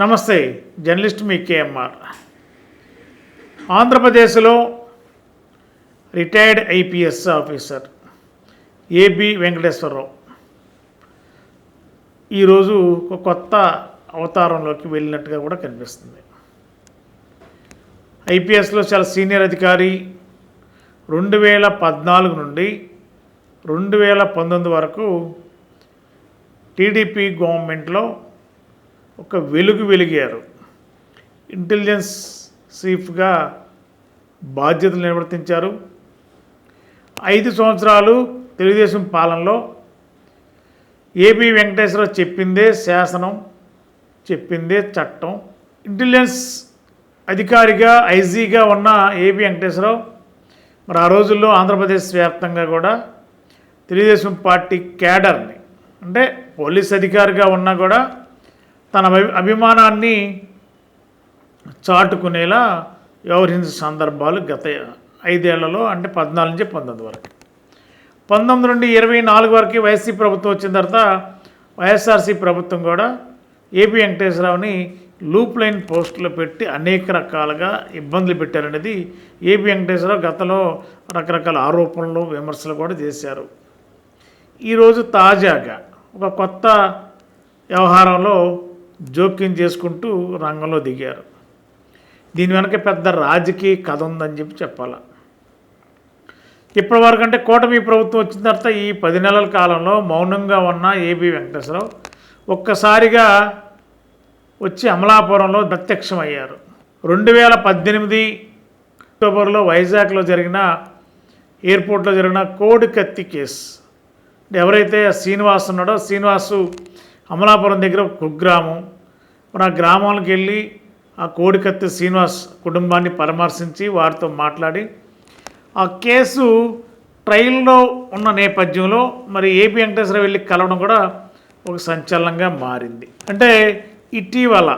నమస్తే జర్నలిస్ట్ మీ కేఎంఆర్. ఆంధ్రప్రదేశ్లో retired IPS officer AB Venkateswara Rao. ఈరోజు ఒక కొత్త అవతారంలోకి వెళ్ళినట్టుగా కూడా కనిపిస్తుంది. ఐపీఎస్లో చాలా సీనియర్ అధికారి రెండు వేల పద్నాలుగు నుండి రెండు వేల పంతొమ్మిది వరకు టీడీపీ గవర్నమెంట్లో ఒక వెలుగు వెలిగారు. ఇంటెలిజెన్స్ చీఫ్గా బాధ్యతలు నిర్వర్తించారు. ఐదు సంవత్సరాలు తెలుగుదేశం పాలనలో ఏపీ వెంకటేశ్వరరావు చెప్పిందే శాసనం చెప్పిందే చట్టం. ఇంటెలిజెన్స్ అధికారిగా ఐజీగా ఉన్న ఏపీ వెంకటేశ్వరరావు మరి ఆ రోజుల్లో ఆంధ్రప్రదేశ్ వ్యాప్తంగా కూడా తెలుగుదేశం పార్టీ క్యాడర్ని అంటే పోలీస్ అధికారిగా ఉన్నా కూడా తన అభి- అభిమానాన్ని చాటుకునేలా వ్యవహరించిన సందర్భాలు గత ఐదేళ్ళలో అంటే పద్నాలుగు నుంచి పంతొమ్మిది వరకు. పంతొమ్మిది నుండి ఇరవై నాలుగు వరకు వైసీపీ ప్రభుత్వం వచ్చిన తర్వాత వైఎస్ఆర్సీ ప్రభుత్వం కూడా ఏపీ వెంకటేశ్వరరావుని లూప్ లైన్ పోస్టులు పెట్టి అనేక రకాలుగా ఇబ్బందులు పెట్టారనేది ఏపీ వెంకటేశ్వరరావు గతంలో రకరకాల ఆరోపణలు విమర్శలు కూడా చేశారు. ఈరోజు తాజాగా ఒక కొత్త వ్యవహారంలో జోక్యం చేసుకుంటూ రంగంలో దిగారు. దీని వెనక పెద్ద రాజకీయ కథ ఉందని చెప్పి చెప్పాల. ఇప్పటి వరకు అంటే కూటమి ప్రభుత్వం వచ్చిన తర్వాత ఈ పది నెలల కాలంలో మౌనంగా ఉన్న ఏబి వెంకటేశ్వరరావు ఒక్కసారిగా వచ్చి అమలాపురంలో ప్రత్యక్షమయ్యారు. రెండు వేల పద్దెనిమిది అక్టోబర్లో వైజాగ్లో జరిగిన ఎయిర్పోర్ట్లో జరిగిన కోడి కత్తి కేసు ఎవరైతే ఆ శ్రీనివాస్ ఉన్నాడో శ్రీనివాసు అమలాపురం దగ్గర కుగ్రామం. మరి ఆ గ్రామాలకు వెళ్ళి ఆ కోడికత్తి శ్రీనివాస్ కుటుంబాన్ని పరామర్శించి వారితో మాట్లాడి ఆ కేసు ట్రయల్లో ఉన్న నేపథ్యంలో మరి ఏపీ వెంకటేశ్వర వెళ్ళి కలవడం కూడా ఒక సంచలనంగా మారింది. అంటే ఇటీవల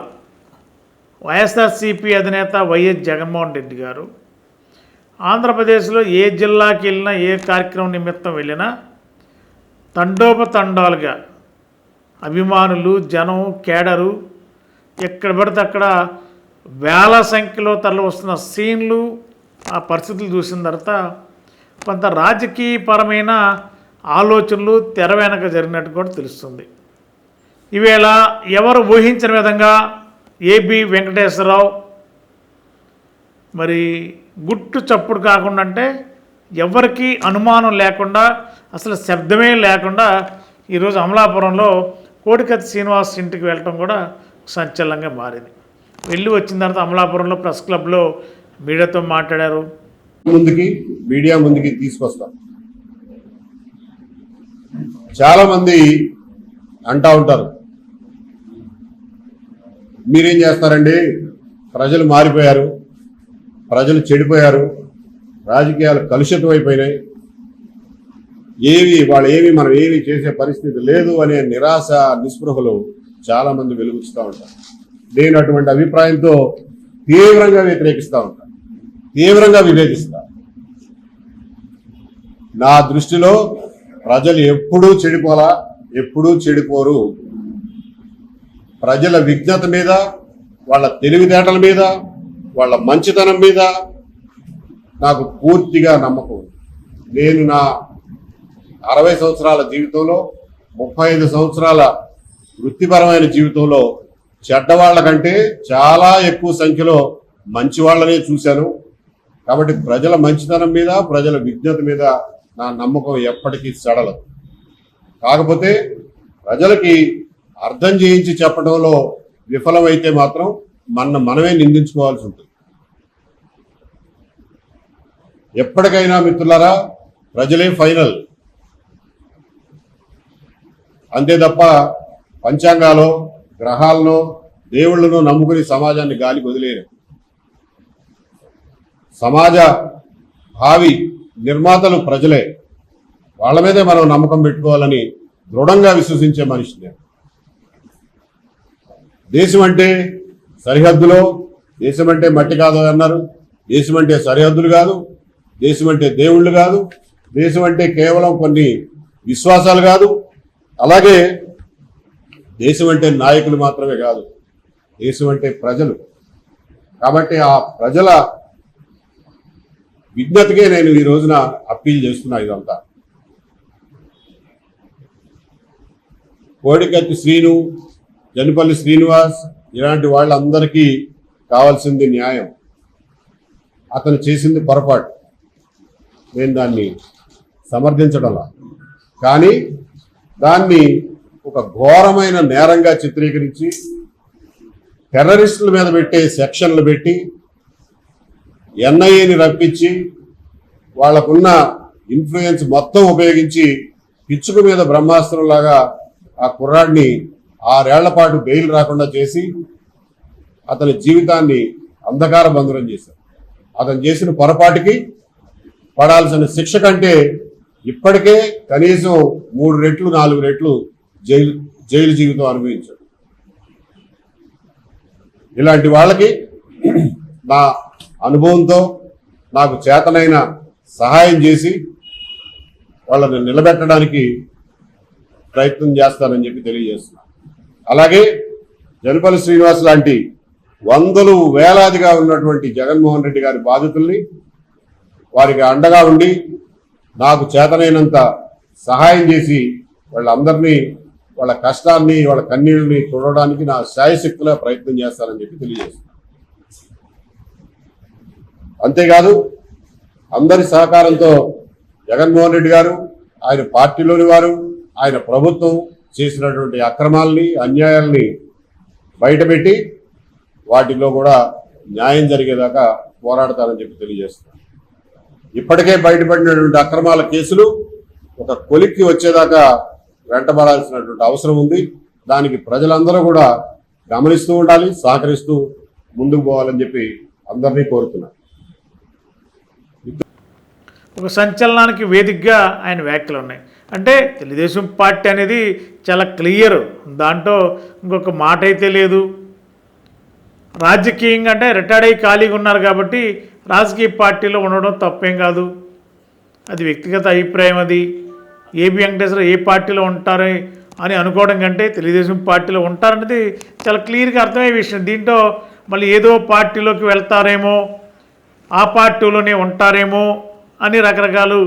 వైఎస్ఆర్సీపీ అధినేత వైఎస్ జగన్మోహన్ రెడ్డి గారు ఆంధ్రప్రదేశ్లో ఏ జిల్లాకి వెళ్ళినా ఏ కార్యక్రమం నిమిత్తం వెళ్ళినా తండోపతండాలుగా అభిమానులు జనం కేడరు ఎక్కడ పడితే అక్కడ వేల సంఖ్యలో తరలి వస్తున్న సీన్లు ఆ పరిస్థితులు చూసిన తర్వాత కొంత రాజకీయపరమైన ఆలోచనలు తెర వెనక జరిగినట్టు కూడా తెలుస్తుంది. ఈవేళ ఎవరు ఊహించిన విధంగా ఏబి వెంకటేశ్వరరావు మరి గుట్టు చప్పుడు కాకుండా అంటే ఎవరికీ అనుమానం లేకుండా అసలు శబ్దమే లేకుండా ఈరోజు అమలాపురంలో కోటికత్తి శ్రీనివాస్ ఇంటికి వెళ్ళటం కూడా సంచలనంగా మారింది. వెళ్ళి వచ్చిన తర్వాత అమలాపురంలో ప్రెస్ క్లబ్లో మీడియాతో మాట్లాడారు. ముందుకి మీడియా ముందుకి తీసుకొస్తాం. చాలామంది అంటా ఉంటారు. మీరేం చేస్తారండి? ప్రజలు మారిపోయారు. ప్రజలు చెడిపోయారు. రాజకీయాలు కలుషితం అయిపోయినాయి ఏవి వాళ్ళు ఏవి మనం ఏమి చేసే పరిస్థితి లేదు అనే నిరాశ నిస్పృహలు చాలా మంది వెలుగుస్తూ ఉంటారు. నేను అటువంటి అభిప్రాయంతో తీవ్రంగా వ్యతిరేకిస్తూ ఉంటాను. తీవ్రంగా విభేదిస్తా. నా దృష్టిలో ప్రజలు ఎప్పుడూ చెడిపోలా ఎప్పుడూ చెడిపోరు. ప్రజల విజ్ఞత మీద వాళ్ళ తెలివితేటల మీద వాళ్ళ మంచితనం మీద నాకు పూర్తిగా నమ్మకం నేను నా అరవై సంవత్సరాల జీవితంలో ముప్పై ఐదు సంవత్సరాల వృత్తిపరమైన జీవితంలో చెడ్డవాళ్ళ కంటే చాలా ఎక్కువ సంఖ్యలో మంచి వాళ్ళనే చూశాను. కాబట్టి ప్రజల మంచితనం మీద ప్రజల విజ్ఞత మీద నా నమ్మకం ఎప్పటికీ సడలదు. కాకపోతే ప్రజలకి అర్థం చేయించి చెప్పడంలో విఫలమైతే మాత్రం మన మనమే నిందించుకోవాల్సి ఉంటుంది. ఎప్పటికైనా మిత్రులారా ప్రజలే ఫైనల్. అంతే తప్ప పంచాంగాలో గ్రహాలను దేవుళ్ళను నమ్ముకుని సమాజాన్ని గాలికి వదిలేరు సమాజ భావి నిర్మాతలు ప్రజలే. వాళ్ళ మీదే మనం నమ్మకం పెట్టుకోవాలని దృఢంగా విశ్వసించే మనిషి నేను. దేశం అంటే సరిహద్దులో దేశం అంటే మట్టి కాదు అన్నారు. దేశం అంటే సరిహద్దులు కాదు దేశం అంటే దేవుళ్ళు కాదు దేశం అంటే కేవలం కొన్ని విశ్వాసాలు కాదు అలాగే దేశం అంటే నాయకులు మాత్రమే కాదు దేశం అంటే ప్రజలు. కాబట్టి ఆ ప్రజల విజ్ఞతకే నేను ఈ రోజున అప్పీల్ చేస్తున్నా ఇదంతా. కోడికత్తి శ్రీను జనపల్లి శ్రీనివాస్ ఇలాంటి వాళ్ళందరికీ కావాల్సింది న్యాయం. అతను చేసింది పొరపాటు. నేను దాన్ని సమర్థించడంలా. కానీ దాన్ని ఒక ఘోరమైన నేరంగా చిత్రీకరించి టెర్రరిస్టుల మీద పెట్టే సెక్షన్లు పెట్టి ఎన్ఐఏని రప్పించి వాళ్ళకున్న ఇన్ఫ్లుయెన్స్ మొత్తం ఉపయోగించి పిచ్చుక మీద బ్రహ్మాస్త్రంలాగా ఆ కుర్రాడిని ఆరేళ్ళ పాటు బెయిల్ రాకుండా చేసి అతని జీవితాన్ని అంధకార బంధురం చేశారు. అతను చేసిన పొరపాటుకి పడాల్సిన శిక్ష కంటే ఇప్పటికే కనీసం మూడు రెట్లు నాలుగు రెట్లు జైలు జైలు జీవితం అనుభవించాడు. ఇలాంటి వాళ్ళకి నా అనుభవంతో నాకు చేతనైన సహాయం చేసి వాళ్ళని నిలబెట్టడానికి ప్రయత్నం చేస్తానని చెప్పి తెలియజేస్తున్నా. అలాగే జనపల్లి శ్రీనివాస్ లాంటి వందలు వేలాదిగా ఉన్నటువంటి జగన్మోహన్ రెడ్డి గారి బాధితుల్ని వారికి అండగా ఉండి నాకు చేతనైనంత సహాయం చేసి వాళ్ళందరినీ వాళ్ళ కష్టాన్ని వాళ్ళ కన్నీళ్ళని చూడడానికి నా శాయశక్తిలో ప్రయత్నం చేస్తానని చెప్పి తెలియజేస్తున్నాను. అంతేకాదు అందరి సహకారంతో జగన్మోహన్ రెడ్డి గారు ఆయన పార్టీలోని వారు ఆయన ప్రభుత్వం చేసినటువంటి అక్రమాలని అన్యాయాల్ని బయటపెట్టి వాటిలో కూడా న్యాయం జరిగేదాకా పోరాడతానని చెప్పి తెలియజేస్తున్నాను. ఇప్పటికే బయటపడినటువంటి అక్రమాల కేసులు ఒక కొలిక్కి వచ్చేదాకా వెంటబడాల్సినటువంటి అవసరం ఉంది. దానికి ప్రజలందరూ కూడా గమనిస్తూ ఉండాలి సహకరిస్తూ ముందుకు పోవాలని చెప్పి అందరినీ కోరుతున్నారు ఒక సంచలనానికి వేదికగా ఆయన వ్యాఖ్యలు ఉన్నాయి. అంటే తెలుగుదేశం పార్టీ అనేది చాలా క్లియర్. దాంట్లో ఇంకొక మాట అయితే లేదు. రాజకీయంగా అంటే రిటైర్డ్ అయ్యి ఖాళీగా ఉన్నారు కాబట్టి రాజకీయ పార్టీలో ఉండడం తప్పేం కాదు. అది వ్యక్తిగత అభిప్రాయం అది. ఏబి వెంకటేశ్వర ఏ పార్టీలో ఉంటారు అని అనుకోవడం కంటే తెలుగుదేశం పార్టీలో ఉంటారనేది చాలా క్లియర్గా అర్థమయ్యే విషయం. దీంట్లో మళ్ళీ ఏదో పార్టీలోకి వెళ్తారేమో ఆ పార్టీలోనే ఉంటారేమో అని రకరకాలు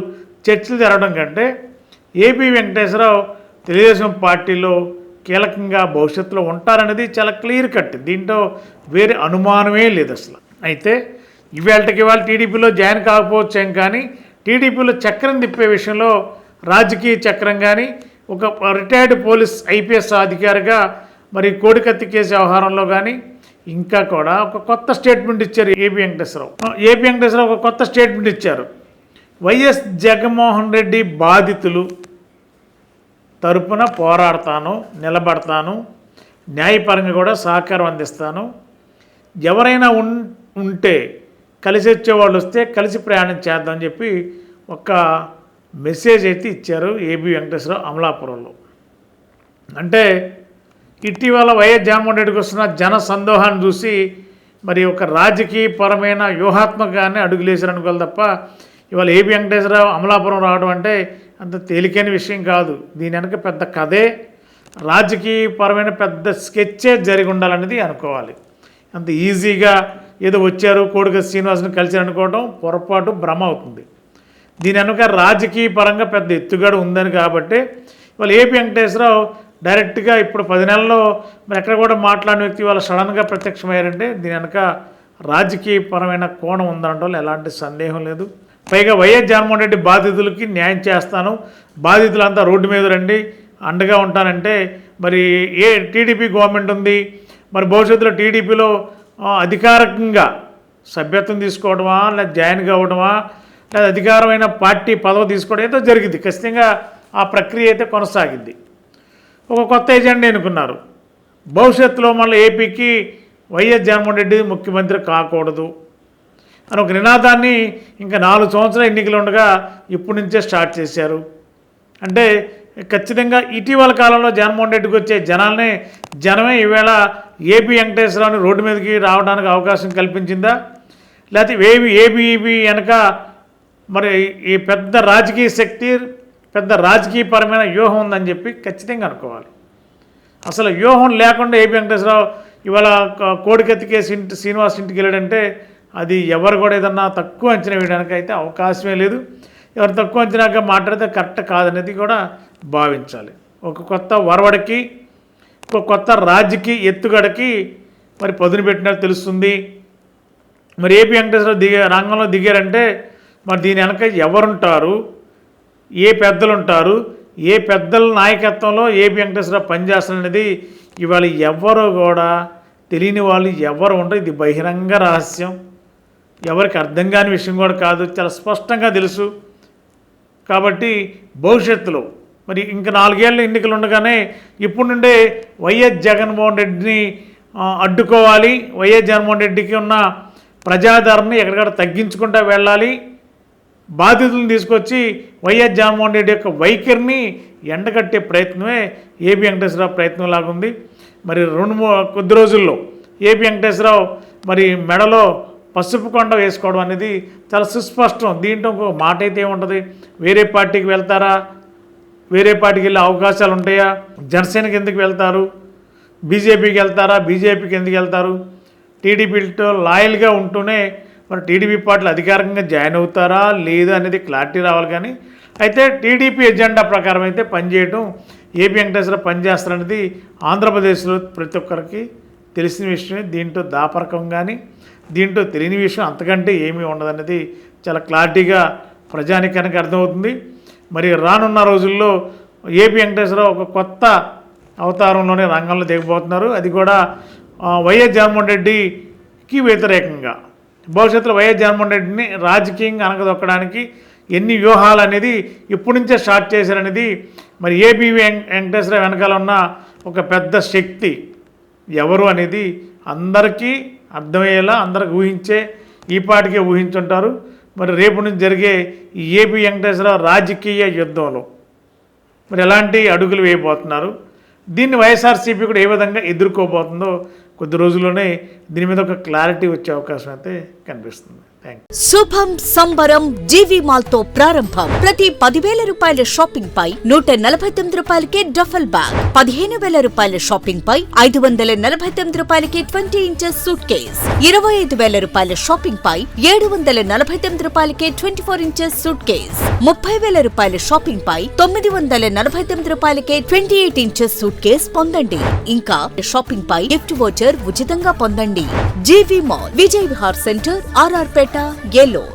చర్చలు జరగడం కంటే ఏపీ వెంకటేశ్వరరావు తెలుగుదేశం పార్టీలో కీలకంగా భవిష్యత్తులో ఉంటారనేది చాలా క్లియర్ కట్. దీంట్లో వేరే అనుమానమే లేదు అసలు. అయితే ఇవాళకి ఇవాళ టీడీపీలో జాయిన్ కాకపోవచ్చేం కానీ టీడీపీలో చక్రం తిప్పే విషయంలో రాజకీయ చక్రం కానీ ఒక రిటైర్డ్ పోలీస్ ఐపీఎస్ అధికారిగా మరి కోడికత్తి కేసు వ్యవహారంలో కానీ ఇంకా కూడా ఒక కొత్త స్టేట్మెంట్ ఇచ్చారు ఏపీ వెంకటేశ్వరరావు. ఏపీ వెంకటేశ్వరరావు ఒక కొత్త స్టేట్మెంట్ ఇచ్చారు. వైఎస్ జగన్మోహన్ రెడ్డి బాధితులు తరపున పోరాడతాను నిలబడతాను న్యాయపరంగా కూడా సహకారం అందిస్తాను. ఎవరైనా ఉంటే కలిసి వచ్చేవాళ్ళు వస్తే కలిసి ప్రయాణం చేద్దామని చెప్పి ఒక మెసేజ్ అయితే ఇచ్చారు ఏబి వెంకటేశ్వరరావు అమలాపురంలో. అంటే ఇటీవల వైఎస్ జగన్మోహన్ రెడ్డికి వస్తున్న జన సందోహాన్ని చూసి మరి ఒక రాజకీయపరమైన వ్యూహాత్మకంగానే అడుగులేశారు అనుకోవాలి తప్ప ఇవాళ ఏబి వెంకటేశ్వరరావు అమలాపురం రావడం అంటే అంత తేలికైన విషయం కాదు. దీని వెనక పెద్ద కథే రాజకీయపరమైన పెద్ద స్కెచ్చే జరిగి ఉండాలనేది అనుకోవాలి. అంత ఈజీగా ఏదో వచ్చారు కోడిక శ్రీనివాసుని కలిసి అనుకోవడం పొరపాటు భ్రమ అవుతుంది. దీని వెనుక రాజకీయ పరంగా పెద్ద ఎత్తుగడ ఉందని కాబట్టి వాళ్ళు ఏపీ వెంకటేశ్వరరావు డైరెక్ట్గా ఇప్పుడు పది నెలల్లో మరి ఎక్కడ కూడా మాట్లాడిన వ్యక్తి వాళ్ళు సడన్గా ప్రత్యక్షమయ్యారంటే దీని వెనక రాజకీయపరమైన కోణం ఉందనడంలో ఎలాంటి సందేహం లేదు. పైగా వైఎస్ జగన్మోహన్ రెడ్డి బాధితులకి న్యాయం చేస్తాను బాధితులంతా రోడ్డు మీద రండి అండగా ఉంటానంటే మరి ఏ టీడీపీ గవర్నమెంట్ ఉంది మరి భవిష్యత్తులో టీడీపీలో అధికారికంగా సభ్యత్వం తీసుకోవడమా లేదా జాయిన్ కావడమా లేదా అధికారమైన పార్టీ పదవి తీసుకోవడం ఏదో జరిగింది. ఖచ్చితంగా ఆ ప్రక్రియ అయితే కొనసాగింది. ఒక కొత్త ఎజెండా ఎన్నుకున్నారు. భవిష్యత్తులో మళ్ళీ ఏపీకి వైఎస్ జగన్మోహన్ రెడ్డి ముఖ్యమంత్రి కాకూడదు అని ఒక నినాదాన్ని ఇంకా నాలుగు సంవత్సరాల ఎన్నికలు ఉండగా ఇప్పటి నుంచే స్టార్ట్ చేశారు. అంటే ఖచ్చితంగా ఇటీవల కాలంలో జగన్మోహన్ రెడ్డికి వచ్చే జనాల్ని జనమే ఈవేళ ఏపీ వెంకటేశ్వరరావుని రోడ్డు మీదకి రావడానికి అవకాశం కల్పించిందా? లేకపోతే ఏబి ఏబీఈబీ వెనక మరి ఈ పెద్ద రాజకీయ శక్తి పెద్ద రాజకీయపరమైన వ్యూహం ఉందని చెప్పి ఖచ్చితంగా అనుకోవాలి. అసలు వ్యూహం లేకుండా ఏపీ వెంకటేశ్వరరావు ఇవాళ కోడికెత్తికేసి ఇంటి శ్రీనివాస్ ఇంటికి వెళ్ళాడంటే అది ఎవరు కూడా ఏదన్నా తక్కువ అంచనా వేయడానికి అయితే అవకాశమే లేదు. ఎవరు తక్కువ అంచనాగా మాట్లాడితే కరెక్ట్ కాదనేది కూడా భావించాలి. ఒక కొత్త వరవడికి ఒక కొత్త రాజుకి ఎత్తుగడకి మరి పదును పెట్టినట్టు తెలుస్తుంది. మరి ఏపీ వెంకటేశ్వర దిగే రంగంలో దిగారంటే మరి దీని వెనక ఎవరుంటారు? ఏ పెద్దలు ఉంటారు ఏ పెద్దల నాయకత్వంలో ఏపీ వెంకటేశ్వర పనిచేస్తారనేది ఇవాళ ఎవరు కూడా తెలియని వాళ్ళు ఎవరు ఉండరు ఇది బహిరంగ రహస్యం. ఎవరికి అర్థం కాని విషయం కూడా కాదు. చాలా స్పష్టంగా తెలుసు. కాబట్టి భవిష్యత్తులో మరి ఇంక నాలుగేళ్ళు ఎన్నికలు ఉండగానే ఇప్పుడు నుండే వైఎస్ జగన్మోహన్ రెడ్డిని అడ్డుకోవాలి. వైఎస్ జగన్మోహన్ రెడ్డికి ఉన్న ప్రజాదరణని ఎక్కడికక్కడ తగ్గించుకుంటూ వెళ్ళాలి. బాధితులను తీసుకొచ్చి వైఎస్ జగన్మోహన్ రెడ్డి యొక్క వైఖరిని ఎండగట్టే ప్రయత్నమే ఏపీ వెంకటేశ్వరరావు ప్రయత్నం లాగుంది మరి రెండు కొద్ది రోజుల్లో ఏపీ వెంకటేశ్వరరావు మరి మెడలో పసుపు కొండ వేసుకోవడం అనేది చాలా సుస్పష్టం. దీంట్లో ఇంకో మాట అయితే ఏముంటుంది? వేరే పార్టీకి వెళ్తారా? వేరే పార్టీకి వెళ్ళే అవకాశాలు ఉంటాయా? జనసేనకి ఎందుకు వెళ్తారు? బీజేపీకి వెళ్తారా? బీజేపీకి ఎందుకు వెళ్తారు? టీడీపీతో లాయల్గా ఉంటూనే మరి టీడీపీ పార్టీలు అధికారికంగా జాయిన్ అవుతారా? లేదా అనేది క్లారిటీ రావాలి కానీ అయితే టీడీపీ ఎజెండా ప్రకారం అయితే పనిచేయడం ఏపీ వెంకటేశ్వర పనిచేస్తారనేది ఆంధ్రప్రదేశ్లో ప్రతి ఒక్కరికి తెలిసిన విషయమే. దీంట్లో దాపరకం కానీ దీంట్లో తెలియని విషయం అంతకంటే ఏమీ ఉండదనేది చాలా క్లారిటీగా ప్రజానికానికి అర్థమవుతుంది. మరి రానున్న రోజుల్లో ఏపీ వెంకటేశ్వరరావు ఒక కొత్త అవతారంలోనే రంగంలో దిగబోతున్నారు. అది కూడా వైఎస్ జగన్మోహన్ రెడ్డికి వ్యతిరేకంగా. భవిష్యత్తులో వైఎస్ జగన్మోహన్ రెడ్డిని రాజకీయంగా అనగదొక్కడానికి ఎన్ని వ్యూహాలు అనేది ఇప్పటి నుంచే స్టార్ట్ చేశారనేది మరి ఏబీ వెం వెంకటేశ్వర వెనకాల ఉన్న ఒక పెద్ద శక్తి ఎవరు అనేది అందరికీ అర్థమయ్యేలా అందరికి ఊహించే ఈ పాటికే ఊహించుంటారు. మరి రేపు నుంచి జరిగే ఈ ఏపీ వెంకటేశ్వరరావు రాజకీయ యుద్ధంలో మరి ఎలాంటి అడుగులు వేయబోతున్నారు? దీన్ని వైఎస్ఆర్సీపీ కూడా ఏ విధంగా ఎదుర్కోబోతుందో కొద్ది రోజుల్లోనే దీని మీద ఒక క్లారిటీ వచ్చే అవకాశం అయితే కనిపిస్తుంది. శుభం సంబరం జీవి మాల్తో ప్రారంభం. ప్రతి పదివేల రూపాయల షాపింగ్ పై నూట నలభై తొమ్మిది రూపాయలకి డఫల్ బ్యాగ్. పదిహేను వేల రూపాయల షాపింగ్ పై ఐదు వందల నలభై తొమ్మిది రూపాయలకి ట్వంటీ ఇంచెస్ సూట్ కేస్ ఇరవై ఐదు వేల రూపాయల షాపింగ్ పై ఏడు వందల నలభై తొమ్మిది రూపాయలకి twenty four inches suitcase ముప్పై వేల రూపాయల షాపింగ్ పై తొమ్మిది వందల నలభై తొమ్మిది రూపాయలకే twenty eight inches suitcase పొందండి. ఇంకా షాపింగ్ పై గిఫ్ట్ వోచర్ ఉచితంగా పొందండి. GV mall Vijay Vihar centre RR Peta ಗೆಲ್ಲೋ.